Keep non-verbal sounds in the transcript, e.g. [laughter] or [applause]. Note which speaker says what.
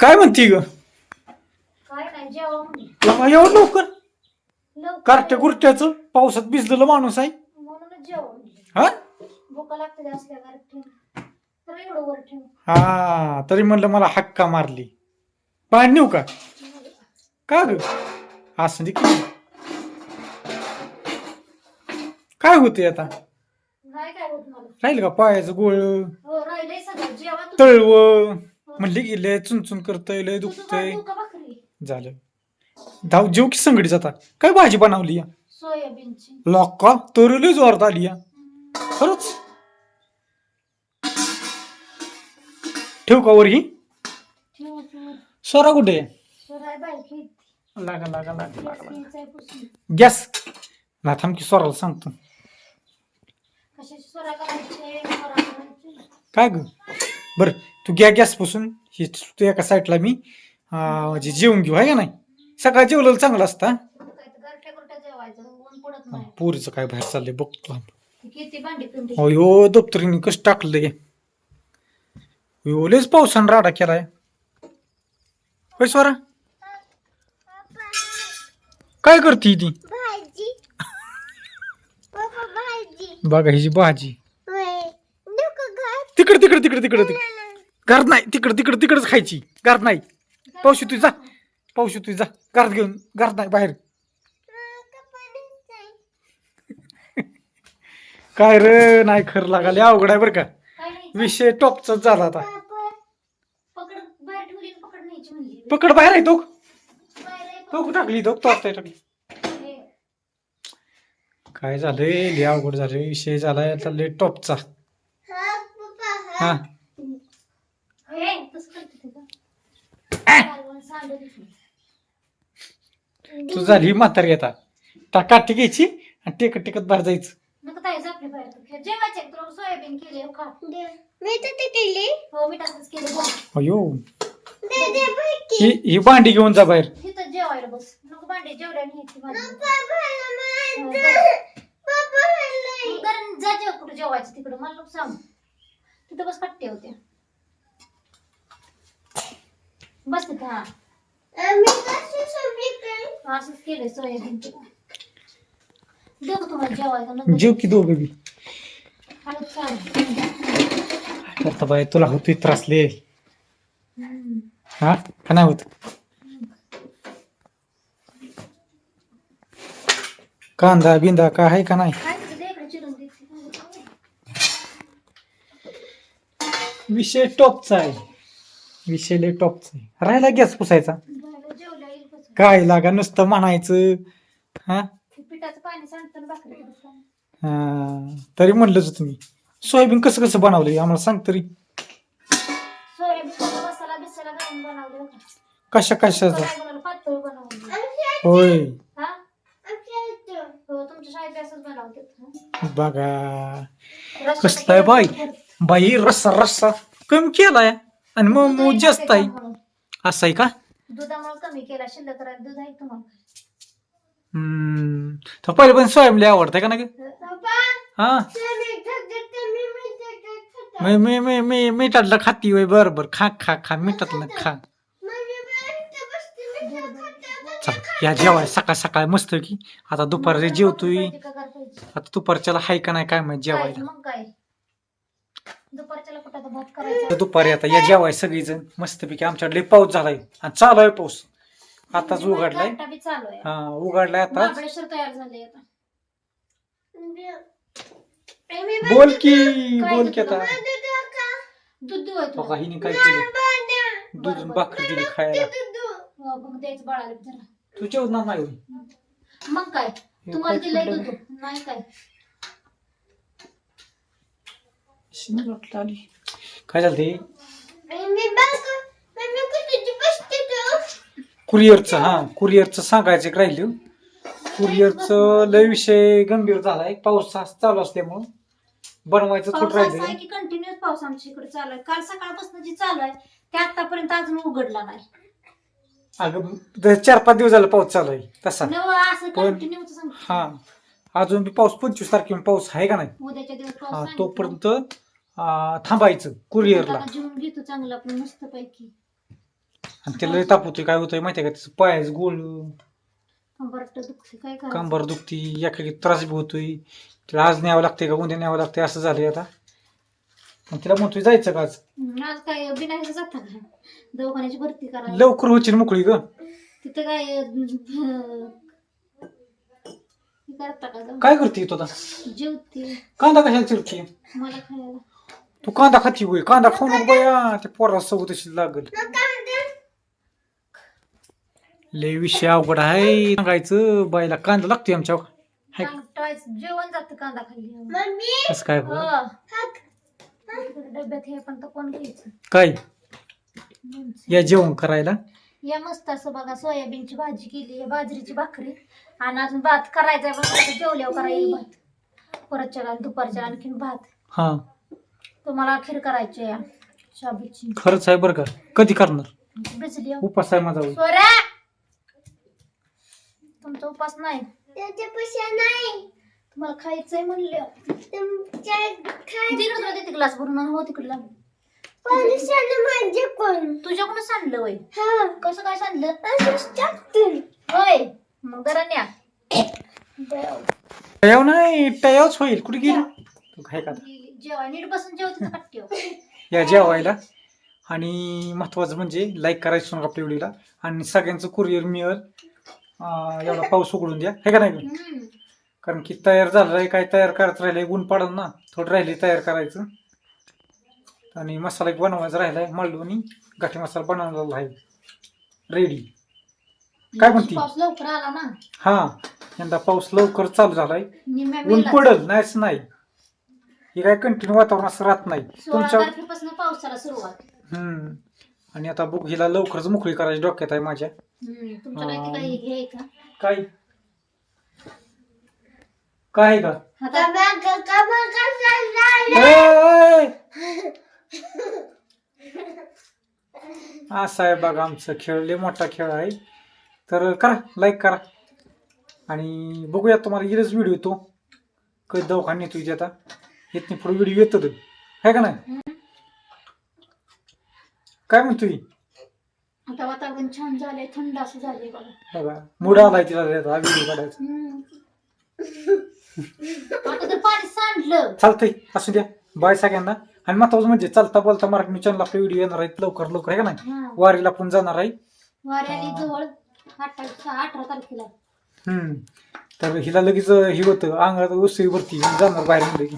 Speaker 1: काय म्हणती ग?
Speaker 2: काय नाही जेव्हा
Speaker 1: एवढं लवकर. कारट्या पावसात भिजलेलं माणूस आहे.
Speaker 2: म्हणूनच.
Speaker 1: हा?
Speaker 2: भुका लागते असल्या घरात ठेव तर एवढं वर ठेव
Speaker 1: हा तरी म्हणलं मला हक्का मारली. पाणी नेऊ का? का ग? असं दे की. काय होते आता?
Speaker 2: नाही काय होत मला.
Speaker 1: राहील का पायाचं गोळ?
Speaker 2: हो राहिलंय सगळं. जेव्हा तू
Speaker 1: तळव. म्हणले की लय चुनचुन करतय लय दुखतय. झालं. धाव जेव की संगडीच आता. काय भाजी बनवली या?
Speaker 2: सोयाबीनची.
Speaker 1: लॉका तर लय जोरात आली या. खरंच? ठेवू का वर ही
Speaker 2: ठेव ठेव.
Speaker 1: स्वरा कुठे?
Speaker 2: सोराय बायकी
Speaker 1: लागा लागा लागा लागा गॅस ना थांब की स्वराला सांगतो.
Speaker 2: सोरा सोरा
Speaker 1: काय ग? बरं तू घ्या गॅसपासून. ही तू एका साईडला मी अं, म्हणजे जेवून घेऊ आहे का नाही? सकाळ जेवलेलं चांगलं असतं पोरीचं काय बाहेर चाललंय बघतो अयो दप्तरीने कसं टाकलंय? अयो लयच पावसानं राडा केलाय. होय स्वरा? काय करते ती?
Speaker 3: भाजी. पप्पा भाजी.
Speaker 1: बघा हिची भाजी. तिकडे तिकडे तिकडे तिकडे तिकडे. घरात नाही तिकडं तिकडं तिकडंच खायची. घरात नाही. पावशी तू जा. पावशी तू जा. घरात घेऊन घरात नाही बाहेर. [laughs] काय रे नाही खरं लागाले अवघड आहे बरं का. विषय टॉपचाच झाला आता.
Speaker 2: पकड बाहेर
Speaker 1: आहे तो.
Speaker 2: आहे,
Speaker 1: तो टाकली तो? टाकली.
Speaker 2: हे,
Speaker 1: काय झालंय? अवघड झालं विषय झालाय आता लय टॉपचा. हा.
Speaker 2: ते
Speaker 1: झाली म्हातारी आता. टा काठी घ्यायची आणि टेकत टेकत बाहेर जायचं.
Speaker 2: नको ताई झोपली बाहेर तू. हे जेवायचे तुला? सोयाबीन केले हो खा
Speaker 3: मी तर ते केली
Speaker 2: हो मी टाकच केले बघ.
Speaker 1: अयो.
Speaker 3: दे दे भाजी
Speaker 1: ही ही भांडी घेऊन जा बाहेर.
Speaker 2: तिथं जेवायला बस. नको भांडे माझी हो,
Speaker 3: हल्लय
Speaker 2: कारण जा जेव कुठं जेवायचं तिकडं. मला नको सांग. तिथं बस कट्टे होते बस तिथं हा. असंच केलंय सोयाबीन देऊ का तुम्हाला जेवायला नंतर
Speaker 1: जेव की दोघं बी.
Speaker 2: हळद चालेल.
Speaker 1: आता बाय तुला होतोय त्रासले. हा? का नाही होत? कांदा बिंदा काय आहे का नाही?
Speaker 2: दे इकडे चिरून
Speaker 1: विषय टॉपचा आहे. विषय लय टॉपचा आहे. राहिला गॅस पुसायचा. काय लागा नुसतं म्हणायचं. हा?
Speaker 2: ते पिठाचं पाणी सांडतं ना भाकरी करत असताना.
Speaker 1: हा, तरी म्हणलंच तुम्ही सोयाबीन कसं कसं बनवलं आम्हाला सांग तरी.
Speaker 2: सोयाबीनचा मसाला बिसाला घालून बनवले होता
Speaker 1: कशा कशाचं?
Speaker 2: काय बनवलं? पातळ बनवलं
Speaker 1: होय.
Speaker 2: हा? हो तुमच्या शाळेत असंच
Speaker 1: बघा.
Speaker 2: रस्सा
Speaker 1: कसलं आहे बाई. बाई रस्सा रस्सा. कमी केलाय. आणि मग मग जास्त आहे. असं आहे का?
Speaker 2: दुधामुळे कमी केला शिल्लक राहिलं दूध आहे तुम्हाला.
Speaker 1: हम्म. तर पहिले पण सोयाबीन लय आवडतंय का ना हा?
Speaker 3: मी मी ठगत
Speaker 1: मी मी मी मी मिठातलं खाती होय बरं बरं. खा खा खा मिठातलं खा.
Speaker 3: माझी बहीण बसते मी ठगत
Speaker 1: चल या जेवाय. सकाळ सकाळ मस्त की. आता दुपारी जेवतोय? आता दुपारच्याला हाय का नाही काय माहिती जेवायला.
Speaker 2: मग काय? दुपारच्याला कुठं आता भात करायचा?
Speaker 1: तर दुपारी आता या जेवाय सगळीजण मस्तपैकी आमच्याकडे लय पाऊस झालाय आणि चालू आहे पाऊस. आताच उघडलाय.
Speaker 2: गारठा बी चालू आहे.
Speaker 1: हा उघडलाय आता
Speaker 2: महाबळेश्वर तयार झाले आता.
Speaker 1: बोल की बोल की आता.
Speaker 2: दूध? देऊ आहे
Speaker 1: बघा
Speaker 2: तुला
Speaker 1: हिने काय केलं? दूध आणि भाकरी दिली खायला.
Speaker 2: हो, मग द्यायचं बाळाला बी जरा.
Speaker 1: तू जेवणार नाही होय.
Speaker 2: मग काय? तुम्हाला दिलंय? दूध? नाही काय?
Speaker 1: वाटलं आली. काय झालं ते कुरिअरचं हा कुरिअरचं सांगायचं एक राहिलं कुरिअरचं लय विषय गंभीर झालाय पाऊस चालू असल्यामुळं बनवायचं थोडं राहिलं
Speaker 2: की कंटिन्युअस पाऊस आमच्या इकडे चालू आहे काल सकाळपासून जी चालू आहे ते आतापर्यंत अजून उघडला नाही
Speaker 1: अगं चार पाच दिवस झाला पाऊस चालू आहे तसा
Speaker 2: नव असं
Speaker 1: पण-
Speaker 2: कंटिन्यू
Speaker 1: हा अजून बी पाऊस पंचवीस तारखेला पाऊस आहे का नाही?
Speaker 2: उद्याच्या दिवस
Speaker 1: हा
Speaker 2: पाऊस
Speaker 1: तोपर्यंत आ, थांबायचं कुरिअरला.
Speaker 2: जेवून घेतो चांगलं आपण मस्त पैकी
Speaker 1: आणि त्याला लय ताप होतोय काय होतंय माहितीये का? त्याचं पायाच गोळ
Speaker 2: कंबरट दुखते काय करायचं?
Speaker 1: कंबर दुखती एखादी त्रास बी होतोय. तिला आज न्यावं लागते का उद्या न्यावं लागते असं झालंय आता. मग तिला म्हणतोय जायचं का आज?
Speaker 2: हम्म, आज काय बिना जाता का? दवाखान्याची भरती करा
Speaker 1: लवकर होची मोकळी ग.
Speaker 2: तिथं काय अं, करता का जाऊन?
Speaker 1: काय करते तू आता?
Speaker 2: जेवते.
Speaker 1: कांदा कशाला चिरते?
Speaker 2: मला खायला.
Speaker 1: तू कांदा खाती होय? कांदा खाऊ नको बया. ते पोरा सवत तशी लागल. लय विषय अवघड आहे. सांगायचं बाईला कांदा लागतोय आमच्या हाय.
Speaker 2: जेवण जातं कांदा खाल्ली
Speaker 1: कसं काय
Speaker 2: हो.
Speaker 1: बरं?
Speaker 2: डब्यात हे पण तर कोण घ्यायचं?
Speaker 1: काय? या जेवण करायला?
Speaker 2: या मस्त असं बघा सोयाबीनची भाजी केली बाजरीची भाकरी. आणि अजून भात करायचा आहे बघा आता जेवल्यावर करायला भात. परतच्या दुपारच्या आणखीन भात.
Speaker 1: हा.
Speaker 2: तुम्हाला खीर करायची आहे. शाबूची.
Speaker 1: खरंच आहे बरं का? कधी करणार?
Speaker 2: भिजली हो.
Speaker 1: उपास आहे माझा.
Speaker 2: सोऱ्या! तुमचा उपास नाही.
Speaker 3: त्याच्या पैसे नाही.
Speaker 2: तुम्हाला खायचंय म्हणलं. तिकडे ग्लास भरून. आणि हो तिकडे लाव. तुझ्याकडून सांडलं होय
Speaker 3: हा.
Speaker 2: कसं काय सांडलं? होय. मग जरा न्या. देव.
Speaker 1: टयाव नाही टयावच होईल. कुठे गेली? तू काय का
Speaker 2: जेव्हा नीट बसून जेवते तर कट्टी [laughs]
Speaker 1: या जेवायला. आणि महत्वाचं म्हणजे लाईक करायचं नका आपल्या व्हिडिओला आणि सगळ्यांचं कुरिअर मिळेल. अं, एवढा पाऊस उघडून द्या. हे का नाही? कारण की तयार झालं आहे काय तयार करत राहिलंय ऊन पडल ना थोडं राहिले तयार करायचं. आणि मसाला एक बनवायचा राहिलाय मालवणी गाठी मसाला बनवलेला आहे. रेडी काय म्हणती?
Speaker 2: पाऊस लवकर आला ना?
Speaker 1: हा यंदा पाऊस लवकर चालू झालाय.
Speaker 2: निम्म्या
Speaker 1: ऊन. पडल नाहीच नाही. हे काय कंटिन्यू वातावरण असं राहत नाही.
Speaker 2: सोळा
Speaker 1: तुमच्या
Speaker 2: तारखेपासून पावसाला सुरुवात.
Speaker 1: हम्म. आणि आता बुक हिला लवकरच मोकळी करायची डोक्यात आहे माझ्या.
Speaker 2: हम्म, तुमच्याकडे ते काही हे आहे का?
Speaker 1: काय? काय आहे का? ए! असा आहे बघा आमचं खेळ लय मोठा खेळ आहे. तर करा लाईक करा. आणि बघूया तुम्हाला येईल व्हिडिओ येतो. कधी दवाखान्यात येतो इथे आता. येत नाही पुढे व्हिडिओ येतो आहे का नाही? काय म्हणतोय?
Speaker 2: आता वातावरण छान झालंय थंड असं झालंय बघा.
Speaker 1: बघा मूड आलाय तिला व्हिडिओ काढायचा.
Speaker 2: हम्म. आता तर पाणी सांडलं.
Speaker 1: चालतंय असू द्या. बाय सगळ्यांना. आणि महत्वाचं म्हणजे चालता बोलता मराठी चॅनल आपले व्हिडिओ येणार आहेत लवकर लवकर आहे का नाही?
Speaker 2: हा.
Speaker 1: वारीला आपण जाणार आहे.
Speaker 2: वारी आली जवळ अठरा अठरा तारखेला.
Speaker 1: हम्म. तर हिला लगेच हे होतं अंगात उसळी भरती जाणार बाहेर म्हणलं की.